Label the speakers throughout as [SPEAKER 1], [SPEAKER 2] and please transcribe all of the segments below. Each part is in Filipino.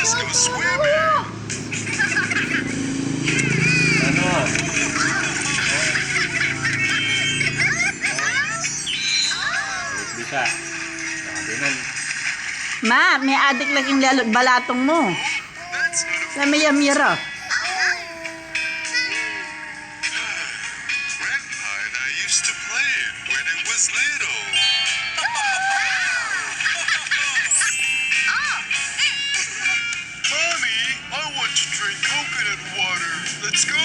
[SPEAKER 1] Let's go swimming.
[SPEAKER 2] Ano? Bisa. Sabi nun.
[SPEAKER 3] Ma, may adik lang yung lalo, balatong mo. Sa may amira.
[SPEAKER 1] Grandpa and I used to play it when it was little. Let's go.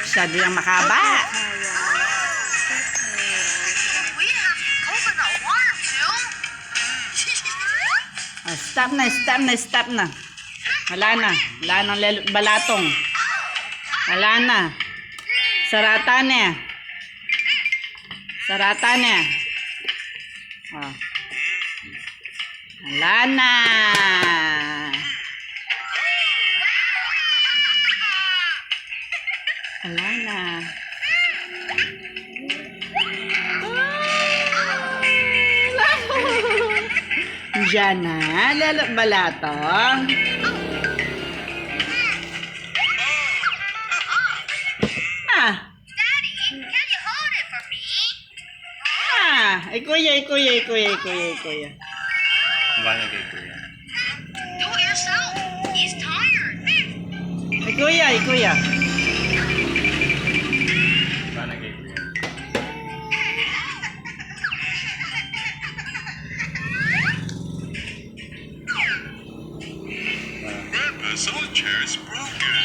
[SPEAKER 3] Masyado yung makaba. Ah, stop na, stop na, stop na. Wala na. Wala lalo, balatong. Wala na. Sarata na. Sarata na. Oh. Wala na. Wala na. Diyan na. Lalo balatong. Ah. Ah. Ay, kuya, ay, kuya, ay, kuya, ay, kuya, ay, kuya.
[SPEAKER 2] Bala kay Kuya.
[SPEAKER 4] Do it yourself. He's tired.
[SPEAKER 3] Hey, Kuya, Grandpa's is broken.